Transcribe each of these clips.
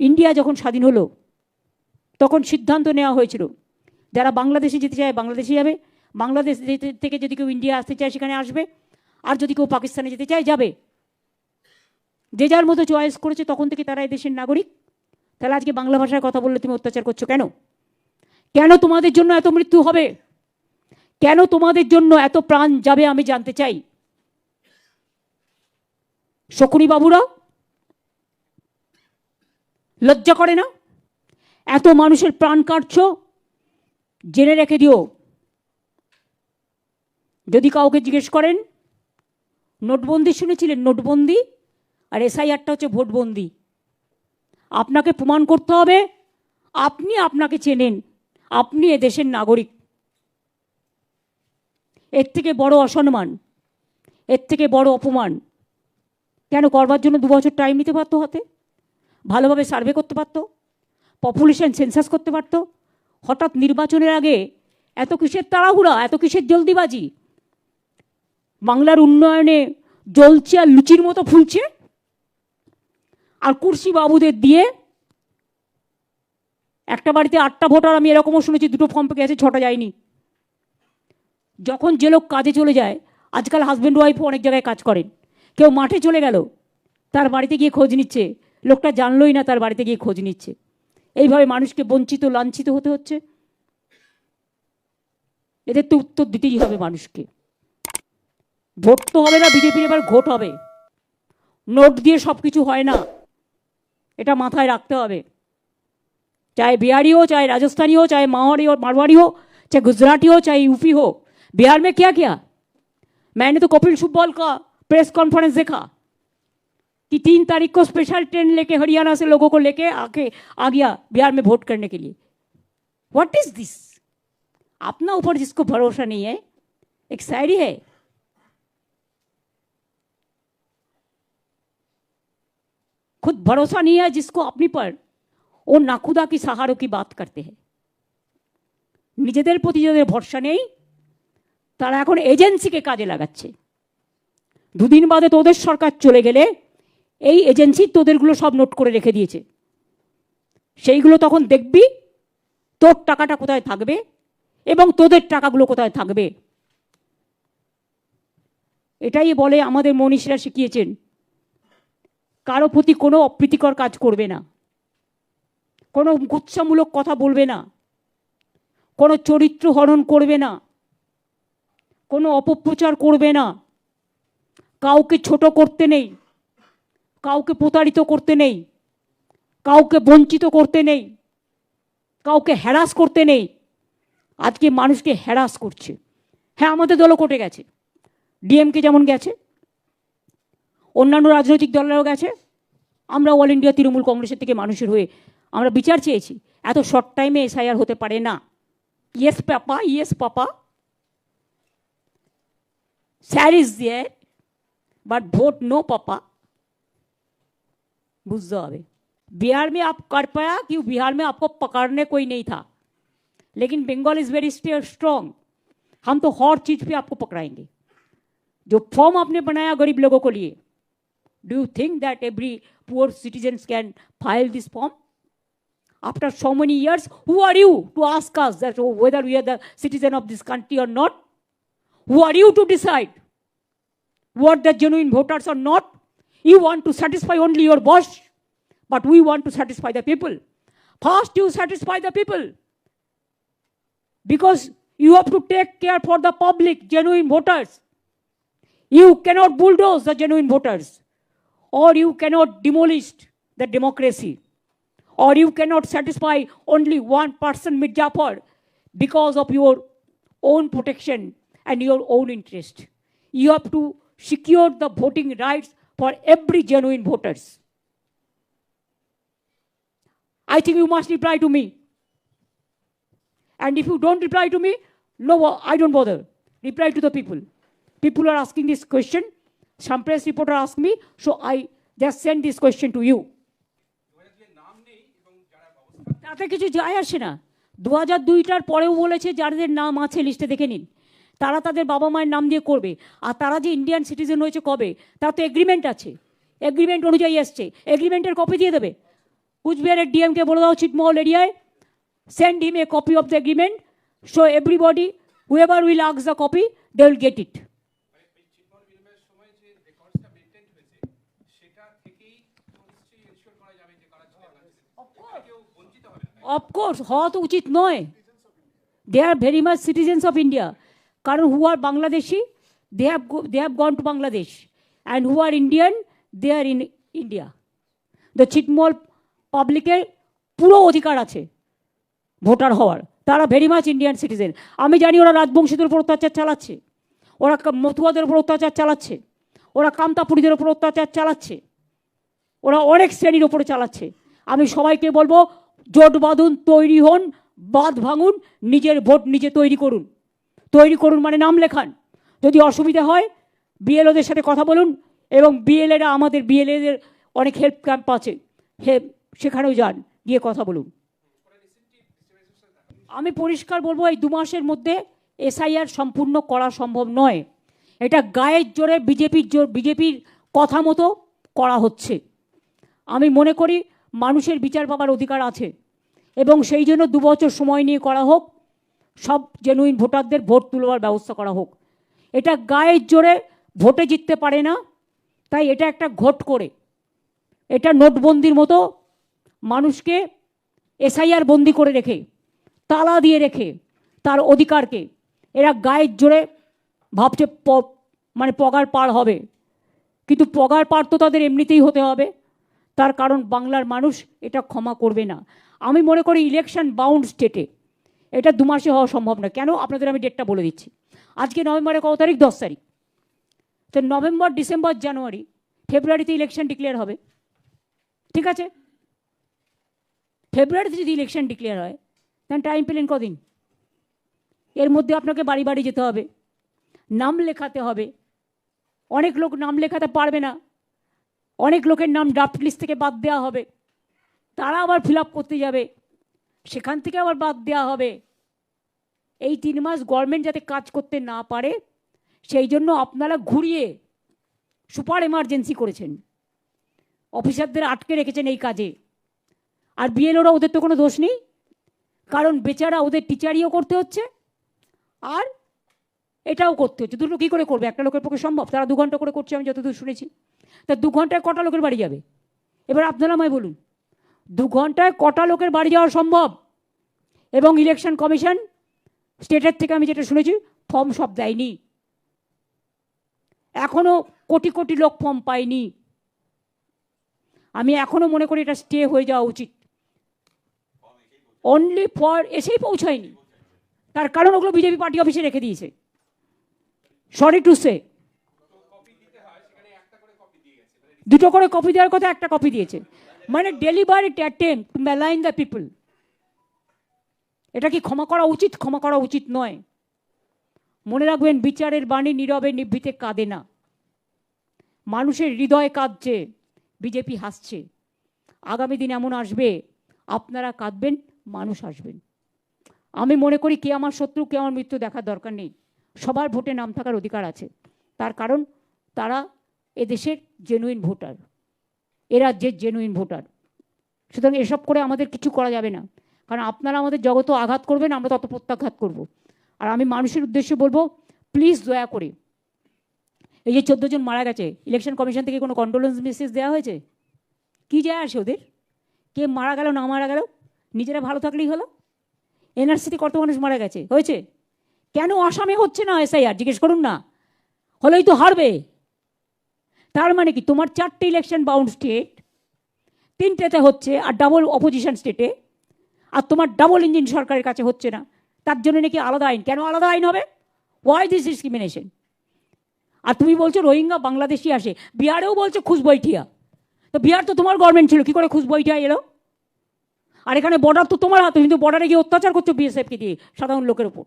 India যখন স্বাধীন হলো, তখন সিদ্ধান্ত নেওয়া হয়েছিল, যারা বাংলাদেশে যেতে চায় বাংলাদেশে যাবে, বাংলাদেশ থেকে যদি কেউ ইন্ডিয়া আসতে চায় সেখানে আসবে, আর যদি কেউ পাকিস্তানে যেতে চায় যাবে। যে যার মতো চয়েস করেছে, তখন থেকে তারা দেশের নাগরিক। তাহলে আজকে বাংলা ভাষায় কথা বললে তুমি অত্যাচার করছ কেন? কেন তোমাদের জন্য এত মৃত্যু হবে? কেন তোমাদের জন্য এত প্রাণ যাবে আমি জানতে চাই? শকুনি বাবুরা লজ্জা করে না? এত মানুষের প্রাণ কাটছ? জেনে রেখে দিও। যদি কাউকে জিজ্ঞেস করেন, নোটবন্দি শুনেছিলেন? নোটবন্দি? আর এসআইআরটা হচ্ছে ভোটবন্দি। আপনাকে প্রমাণ করতে হবে, আপনি আপনাকে চেনেন, আপনি এ দেশের নাগরিক। এর থেকে বড় অসম্মান, এর থেকে বড় অপমান, কেন করবার জন্য দু বছর টাইম নিতে পারতো হাতে? ভালোভাবে সার্ভে করতে পারতো পপুলেশন সেন্সাস করতে পারতো। হঠাৎ নির্বাচনের আগে এত কিসের তাড়াহুড়া, এত কিসের জলদিবাজি? বাংলার উন্নয়নে জ্বলছে আর লুচির মতো ফুলছে। আর কুর্সি বাবুদের দিয়ে একটা বাড়িতে আটটা ভোটার, আমি এরকমও শুনেছি, দুটো ফর্ম পেকে গেছে, ছটা যায়নি। যখন যে লোক কাজে চলে যায়, আজকাল হাজব্যান্ড ওয়াইফও অনেক জায়গায় কাজ করেন। কেউ মাঠে চলে গেল, তার বাড়িতে গিয়ে খোঁজ নিচ্ছে লোকটা জানলোই না তার বাড়িতে গিয়ে খোঁজ নিচ্ছে এইভাবে মানুষকে বঞ্চিত লাঞ্ছিত হতে হচ্ছে এদের তো উত্তর দিতেই হবে মানুষকে ভোট তো হবে না বিজেপির এবার ভোট হবে নোট দিয়ে সব কিছু হয় না এটা মাথায় রাখতে হবে चाहे बिहारी हो चाहे राजस्थानी हो चाहे मारवाड़ी हो मारवाड़ी हो चाहे गुजराती हो चाहे यूपी हो बिहार में क्या किया मैंने तो कपिल सिब्बल का प्रेस कॉन्फ्रेंस देखा कि तीन तारीख को स्पेशल ट्रेन लेके हरियाणा से लोगों को लेके आके आ गया बिहार में वोट करने के लिए व्हाट इज दिस अपना ऊपर जिसको भरोसा नहीं है एक शायरी है खुद भरोसा नहीं है जिसको अपनी पर ও নাকুদা কি সাহারো কি বাত করতে হয় নিজেদের প্রতি যাদের ভরসা নেই তারা এখন এজেন্সিকে কাজে লাগাচ্ছে দুদিন বাদে তোদের সরকার চলে গেলে এই এজেন্সি তোদেরগুলো সব নোট করে রেখে দিয়েছে। সেইগুলো তখন দেখবি, তোর টাকাটা কোথায় থাকবে এবং তোদের টাকাগুলো কোথায় থাকবে। এটাই বলে আমাদের মনীষীরা শিখিয়েছেন, কারও প্রতি কোনো অপ্রীতিকর কাজ করবে না। কোনো গুচ্ছামূলক কথা বলবে না। কোনো চরিত্র হরণ করবে না। কোনো অপপ্রচার করবে না। কাউকে ছোট করতে নেই। কাউকে প্রতারিত করতে নেই, কাউকে বঞ্চিত করতে নেই, কাউকে হ্যারাস করতে নেই। আজকে মানুষকে হ্যারাস করছে। হ্যাঁ আমাদের দলও কটে গেছে। ডিএমকে যেমন গেছে, অন্যান্য রাজনৈতিক দলেরও গেছে। আমরা অল ইন্ডিয়া তৃণমূল কংগ্রেসের থেকে মানুষের হয়ে আমরা বিচার চেয়েছি। এত শর্ট টাইমে এসআইআর হতে পারে না। Yes papa yes papa sir is there but vote no papa भुजावे Bihar में आप कर पाया कि बिहार में आपको पकड़ने कोई नहीं था। लेकिन बंगाल इज़ वेरी स्ट्रांग हम तो हर चीज़ पे आपको पकड़ाएँगे। जो फॉर्म आपने बनाया गरीब लोगों को लिए do you think that every poor citizen can file this form after so many years who are you to ask us that whether we are the citizen of this country और not who are you to decide what the genuine voters are not you want to satisfy only your boss but we want to satisfy the people. First you satisfy the people. Because you have to take care for the public genuine voters. You cannot bulldoze the genuine voters. Or you cannot demolish the democracy. Or you cannot satisfy only one person Mirzapur because of your own protection and your own interest. You have to secure the voting rights for every genuine voters. I think you must reply to me. And if you don't reply to me, no, I don't bother. Reply to the people. People are asking this question. Some press reporter asked me, so I just send this question to you. তাতে কিছু যায় আসে না দু হাজার দুইটার পরেও বলেছে যাদের নাম আছে লিস্টে দেখে নিন তারা তাদের বাবা মায়ের নাম দিয়ে করবে। আর তারা যে ইন্ডিয়ান সিটিজেন হয়েছে কবে, তার তো এগ্রিমেন্ট আছে। এগ্রিমেন্ট অনুযায়ী এসছে। এগ্রিমেন্টের কপি দিয়ে দেবে। কুচবিহারের ডিএমকে বলে দাও ছিটমহল এরিয়ায়। Send him a copy of the agreement so everybody whoever will আক্স the copy they will get it of course হওয়া তো উচিত নয়। They are very much citizens of India কারণ who are Bangladeshi? They have they have gone to Bangladesh and who are Indian they are in India the ছিটমল পাবলিকের পুরো অধিকার আছে voter হওয়ার। তারা ভেরি মাচ ইন্ডিয়ান সিটিজেন আমি জানি ওরা রাজবংশীদের উপর অত্যাচার চালাচ্ছে। ওরা মতুয়াদের উপর অত্যাচার চালাচ্ছে। ওরা কামতাপুরীদের উপর অত্যাচার চালাচ্ছে। ওরা অনেক শ্রেণির ওপরে চালাচ্ছে। আমি সবাইকে বলব, জোট বাঁধুন, তৈরি হন, বাঁধ ভাঙুন, নিজের ভোট নিজে তৈরি করুন। তৈরি করুন মানে নাম লেখান। যদি অসুবিধা হয় বিএলওদের সাথে কথা বলুন এবং বিএলএরা আমাদের বিএলএদের অনেক হেল্প ক্যাম্প আছে। হে, সেখানেও যান, গিয়ে কথা বলুন। আমি পরিষ্কার বলব, এই দু মাসের মধ্যে এসআইআর সম্পূর্ণ করা সম্ভব নয়। এটা গায়ের জোরে বিজেপির জোর বিজেপির কথা মতো করা হচ্ছে। আমি মনে করি মানুষের বিচার পাবার অধিকার আছে এবং সেই জন্য দু বছর সময় নিয়ে করা হোক। সব জেনুইন ভোটারদের ভোট তুলবার ব্যবস্থা করা হোক। এটা গায়ের জোরে ভোটে জিততে পারে না, তাই এটা একটা ঘোট করে। এটা নোটবন্দির মতো মানুষকে এসআইআর বন্দি করে রেখে, তালা দিয়ে রেখে তার অধিকারকে এরা গায়ের জোরে ভাবছে মানে পগার পার হবে। কিন্তু পগার পার তো তাদের এমনিতেই হতে হবে। তার কারণ বাংলার মানুষ এটা ক্ষমা করবে না। আমি মনে করি ইলেকশন বাউন্ড স্টেটে এটা দু মাসে হওয়া সম্ভব না। কেন? আপনাদের আমি ডেটটা বলে দিচ্ছি। আজকে নভেম্বরের কত তারিখ? দশ তারিখ। তো নভেম্বর, ডিসেম্বর, জানুয়ারি, ফেব্রুয়ারিতে ইলেকশন ডিক্লেয়ার হবে। ঠিক আছে? ফেব্রুয়ারিতে যদি ইলেকশন ডিক্লেয়ার হয় তখন টাইম পেলেন কদিন? এর মধ্যে আপনাকে বাড়ি বাড়ি যেতে হবে। নাম লেখাতে হবে। অনেক লোক নাম লেখাতে পারবে না। অনেক লোকের নাম ড্রাফট লিস্ট থেকে বাদ দেওয়া হবে। তারা আবার ফিল করতে যাবে। সেখান থেকে আবার বাদ দেওয়া হবে। এই তিন মাস গভর্নমেন্ট যাতে কাজ করতে না পারে, সেই জন্য আপনারা ঘুরিয়ে সুপার এমার্জেন্সি করেছেন। অফিসারদের আটকে রেখেছেন এই কাজে। আর বিএলওরা ওদের তো কোনো দোষ নেই, কারণ বেচারা ওদের টিচারিও করতে হচ্ছে, আর এটাও করতে হচ্ছে। দুটো কী করে করবে? একটা লোকের পক্ষে সম্ভব? তারা দু ঘণ্টা করে করছে, আমি যতদূর শুনেছি। তা দু ঘন্টায় কটা লোকের বাড়ি যাবে? এবার আপনারা আমায় বলুন দু ঘন্টায় কটা লোকের বাড়ি যাওয়া সম্ভব? এবং ইলেকশন কমিশন স্টেটের থেকে আমি যেটা শুনেছি ফর্ম সব দেয়নি। এখনও কোটি কোটি লোক ফর্ম পায়নি। আমি এখনও মনে করি এটা স্টে হয়ে যাওয়া উচিত। অনলি ফর এসেই পৌঁছায়নি। তার কারণ ওগুলো বিজেপি পার্টি অফিসে রেখে দিয়েছে। সরি টু সে দুটো করে কপি দেওয়ার কথা একটা কপি দিয়েছে। মানে delivery attempt to malign the people এটা কি ক্ষমা করা উচিত? ক্ষমা করা উচিত নয়। মনে রাখবেন, বিচারের বাণী নীরবে নিভৃতে কাঁদে না। মানুষের হৃদয় কাঁদছে, বিজেপি হাসছে। আগামী দিন এমন আসবে, আপনারা কাঁদবেন, মানুষ আসবেন। আমি মনে করি কে আমার শত্রু, কে আমার মৃত্যু দেখার দরকার নেই। সবার ভোটে নাম থাকার অধিকার আছে। তার কারণ, তারা এদেশের জেনুইন ভোটার। এরা যে জেনুইন ভোটার সুতরাং এসব করে আমাদের কিছু করা যাবে না। কারণ আপনারা আমাদের জগত আঘাত করবেন, আমরা তত প্রত্যাঘাত করব। আর আমি মানুষের উদ্দেশ্যে বলব প্লিজ দয়া করে। এই যে চোদ্দ জন মারা গেছে ইলেকশন কমিশন থেকে কোনো কন্ডোলেন্স মেসেজ দেওয়া হয়েছে? কী যায় আসে ওদের? কে মারা গেল, না মারা গেল? নিজেরা ভালো থাকলেই হলো? এনআরসিতে কত মানুষ মারা গেছে? হয়েছে? কেন আসামে হচ্ছে না এসআইআর? জিজ্ঞেস করুন না। হলেই তো হারবে। তার মানে কি? তোমার চারটে ইলেকশন বাউন্ড স্টেট তিনটেতে হচ্ছে আর ডাবল অপোজিশন স্টেটে আর তোমার ডাবল ইঞ্জিন সরকারের কাছে হচ্ছে না। তার জন্য নাকি আলাদা আইন। কেন আলাদা আইন হবে? ওয়াই দিস ডিসক্রিমিনেশন আর তুমি বলছো রোহিঙ্গা বাংলাদেশি আসে। বিহারেও বলছো খুশবৈঠিয়া। তো বিহার তো তোমার গভর্নমেন্ট ছিল, কী করে খুশবৈঠিয়া এলো? আর এখানে বর্ডার তো তোমার হাতে, কিন্তু বর্ডারে গিয়ে অত্যাচার করছ বিএসএফকে দিয়ে, সাধারণ লোকের ওপর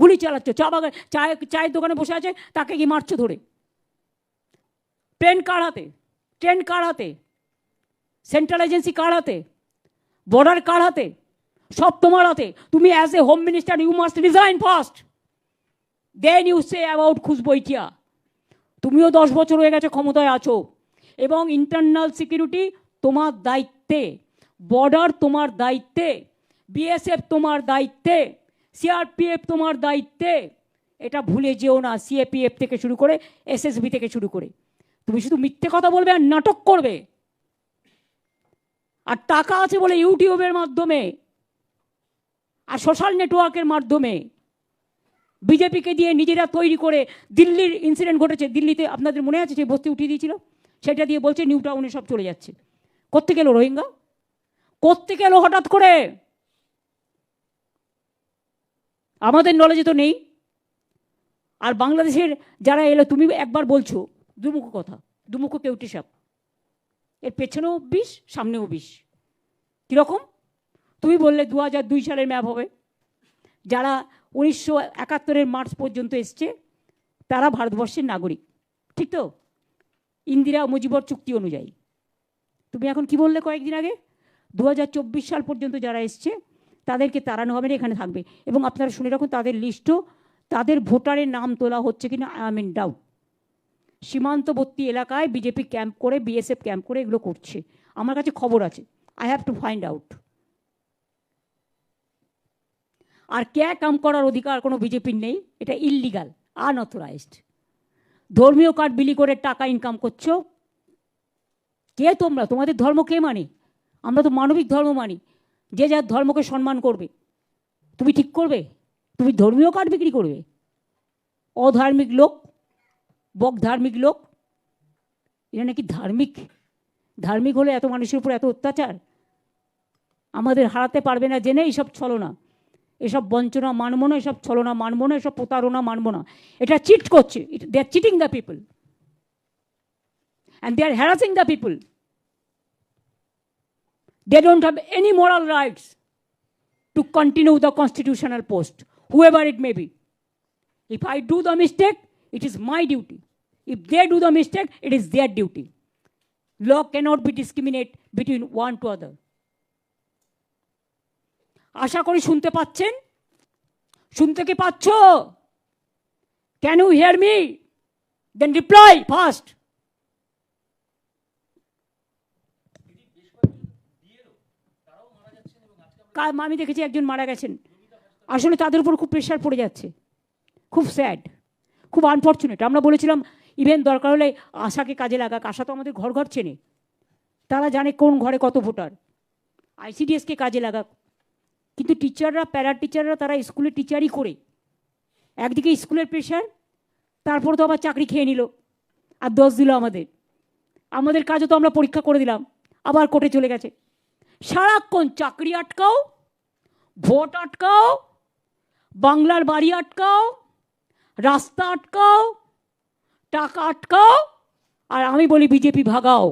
গুলি চালাচ্ছ, চা বাগান চায় চায়ের দোকানে বসে আছে, তাকে গিয়ে মারছো ধরে। ট্রেন কার হাতে ট্রেন কার হাতে সেন্ট্রাল এজেন্সি কার হাতে বর্ডার কার হাতে সব তোমার হাতে তুমি as a home minister you must resign first then you say about খুশবৈটিয়া তুমিও দশ বছর হয়ে গেছে ক্ষমতায় আছো এবং ইন্টারনাল সিকিউরিটি তোমার দায়িত্বে বর্ডার তোমার দায়িত্বে বিএসএফ তোমার দায়িত্বে সিআরপিএফ তোমার দায়িত্বে। এটা ভুলে যেও না সিএপিএফ থেকে শুরু করে এসএসবি থেকে শুরু করে। তুমি শুধু মিথ্যে কথা বলবে আর নাটক করবে। আর টাকা আছে বলে ইউটিউবের মাধ্যমে আর সোশ্যাল নেটওয়ার্কের মাধ্যমে বিজেপিকে দিয়ে নিজেরা তৈরি করে দিল্লির ইনসিডেন্ট ঘটেছে। দিল্লিতে আপনাদের মনে আছে যে বস্তি উঠিয়ে দিয়েছিল? সেটা দিয়ে বলছে নিউ টাউনে সব চলে যাচ্ছে। করতে গেল রোহিঙ্গা? করতে গেল হঠাৎ করে? আমাদের নলেজে তো নেই। আর বাংলাদেশের যারা এলো, তুমি একবার বলছো দুমুখ কথা। দুমুখ কেউটি সাপ এর পেছনেও বিষ, সামনেও বিষ। কীরকম? তুমি বললে দু হাজার দুই সালের ম্যাপ হবে। যারা উনিশশো একাত্তরের মার্চ পর্যন্ত এসছে, তারা ভারতবর্ষের নাগরিক। ঠিক তো? ইন্দিরা মুজিবর চুক্তি অনুযায়ী। তুমি এখন কি বললে কয়েকদিন আগে? দু হাজার চব্বিশ সাল পর্যন্ত যারা এসছে, তাদেরকে তাড়ানো হবে না, এখানে থাকবে। এবং আপনারা শুনে রাখুন, তাদের লিস্টও, তাদের ভোটারের নাম তোলা হচ্ছে কিনা, আই মিন ডাউট। সীমান্তবর্তী এলাকায় বিজেপি ক্যাম্প করে, বিএসএফ ক্যাম্প করে এগুলো করছে। আমার কাছে খবর আছে। I have to find out আর ক্যা কাম করার অধিকার কোনো বিজেপির নেই? এটা ইললিগাল আনঅথরাইজড ধর্মীয় কার্ড বিলি করে টাকা ইনকাম করছ? কে তোমরা? তোমাদের ধর্ম কে মানে? আমরা তো মানবিক ধর্ম মানি। যে যার ধর্মকে সম্মান করবে। তুমি ঠিক করবে? তুমি ধর্মীয় কার্ড বিক্রি করবে? অধার্মিক লোক বক ধার্মিক লোক? এরা নাকি ধার্মিক? ধার্মিক হলে এত মানুষের উপর এত অত্যাচার? আমাদের হারাতে পারবে না জেনে এইসব ছলনা। এসব বঞ্চনা মানবো না এসব ছলনা মানবো না এসব প্রতারণা মানব না। এটা চিট করছে। They are cheating the people and they are harassing the people they don't have any moral rights to continue the constitutional post, whoever it may be. If I do the mistake, it is my duty. If they do the mistake, it is their duty. Law cannot be discriminate between one to other. আশা করি শুনতে পাচ্ছেন? শুনতে কি পাচ্ছ? Can you hear me then reply first আমি দেখেছি একজন মারা গেছেন। আসলে তাদের উপর খুব প্রেশার পড়ে যাচ্ছে। খুব স্যাড খুব আনফর্চুনেট আমরা বলেছিলাম ইভেন দরকার হলে আশাকে কাজে লাগাক। আশা তো আমাদের ঘর ঘর চেনে। তারা জানে কোন ঘরে কত ভোটার। আইসিডিএসকে কাজে লাগাক। কিন্তু টিচাররা প্যারা টিচাররা তারা স্কুলে টিচারই করে। একদিকে স্কুলের প্রেশার তারপর তো আবার চাকরি খেয়ে নিল। আর দোষ দিল আমাদের। আমাদের কাজও তো আমরা পরীক্ষা করে দিলাম। আবার কোর্টে চলে গেছে। সারাক্ষণ চাকরি আটকাও, ভোট আটকাও, বাংলার বাড়ি আটকাও, রাস্তা আটকাও টাকা আটকাও, আর আমি বলি বিজেপি ভাগাও।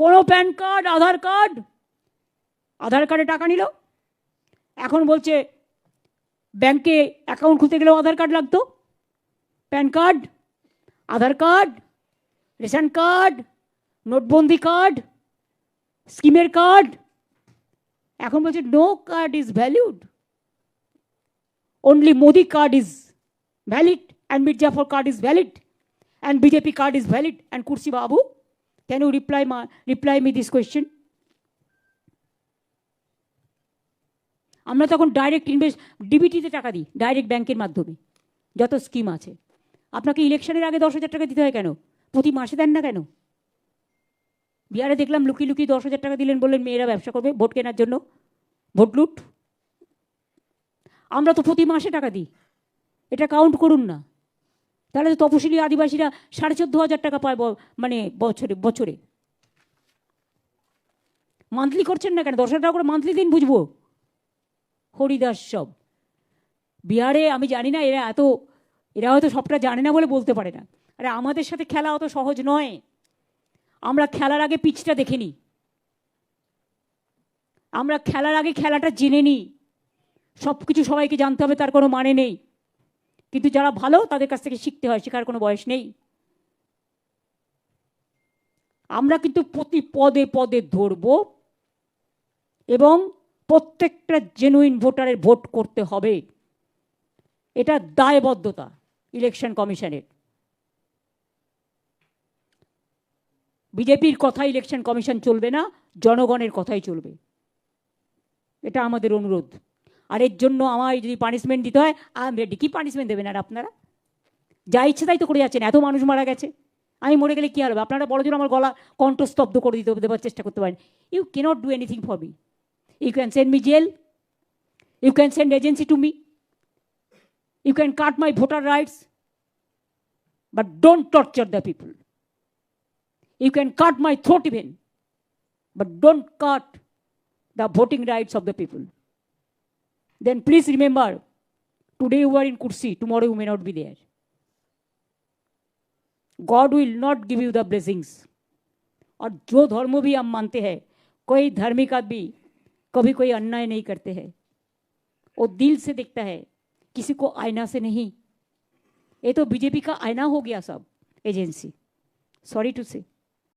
কোনো PAN card, Aadhaar card, Aadhaar কার্ডে টাকা নিল। এখন বলছে, ব্যাংকে অ্যাকাউন্ট খুলতে গেলেও আধার কার্ড লাগতো। PAN card, Aadhaar card, ration card, নোটবন্দি কার্ড, স্কিমের কার্ড। এখন বলছে no card is valued only Modi card is valid. And Mirzapur card is valid. And BJP card is valid. And Kursi Babu, can you reply, ma, reply me this question? আমরা তখন direct invest ডিবিটিতে টাকা দিই direct ব্যাংকের মাধ্যমে। যত scheme আছে। আপনাকে ইলেকশনের আগে দশ হাজার টাকা দিতে হয় কেন? প্রতি মাসে দেন না কেন? বিহারে দেখলাম লুকিয়ে লুকিয়ে দশ হাজার টাকা দিলেন বললেন মেয়েরা ব্যবসা করবে ভোট কেনার জন্য। ভোট লুট। আমরা তো প্রতি মাসে টাকা দিই। এটা কাউন্ট করুন না। তাহলে তো তপশিলি আদিবাসীরা সাড়ে চোদ্দ হাজার টাকা পায় মানে বছরে বছরে। মান্থলি করছেন না কেন? দশ হাজার টাকা করে মান্থলি দিন বুঝব। হরিদাস সব। বিহারে আমি জানি না, এরা এত এরা হয়তো সবটা জানে না বলে বলতে পারে না। আরে আমাদের সাথে খেলা অত সহজ নয়। আমরা খেলার আগে পিচটা দেখে নিই। আমরা খেলার আগে খেলাটা জেনে নিই। সব কিছু সবাইকে জানতে হবে, তার কোনো মানে নেই। কিন্তু যারা ভালো, তাদের কাছ থেকে শিখতে হয়, শেখার কোনো বয়স নেই। আমরা কিন্তু প্রতি পদে পদে ধরব এবং প্রত্যেকটা জেনুইন ভোটারের ভোট করতে হবে। এটা দায়বদ্ধতা ইলেকশন কমিশনের। বিজেপির কথা ইলেকশন কমিশন চলবে না, জনগণের কথাই চলবে। এটা আমাদের অনুরোধ। আর এর জন্য আমায় যদি পানিশমেন্ট দিতে হয় আই এম রেডি কি পানিশমেন্ট দেবেন আর আপনারা? যা ইচ্ছে তাই তো করে যাচ্ছেন, এত মানুষ মারা গেছে। আমি মরে গেলে কী হবে? আপনারা বড় জোর আমার গলা কণ্ঠস্তব্ধ করে দিতে দেওয়ার চেষ্টা করতে পারেন। You can't do anything for me you can send me jail you can send agency to me you can cut my voter rights but don't torture the people you can cut my throat even but don't cut the voting rights of the people. Then please remember, today you are in Kursi, tomorrow you may not be there. God will not give you the blessings. और जो धर्म भी हम मानते हैं कोई धार्मिक आदमी कभी कोई अन्याय नहीं करते हैं वो दिल से देखता है किसी को आईना से नहीं ये तो बीजेपी का आईना हो गया सब एजेंसी सॉरी टू से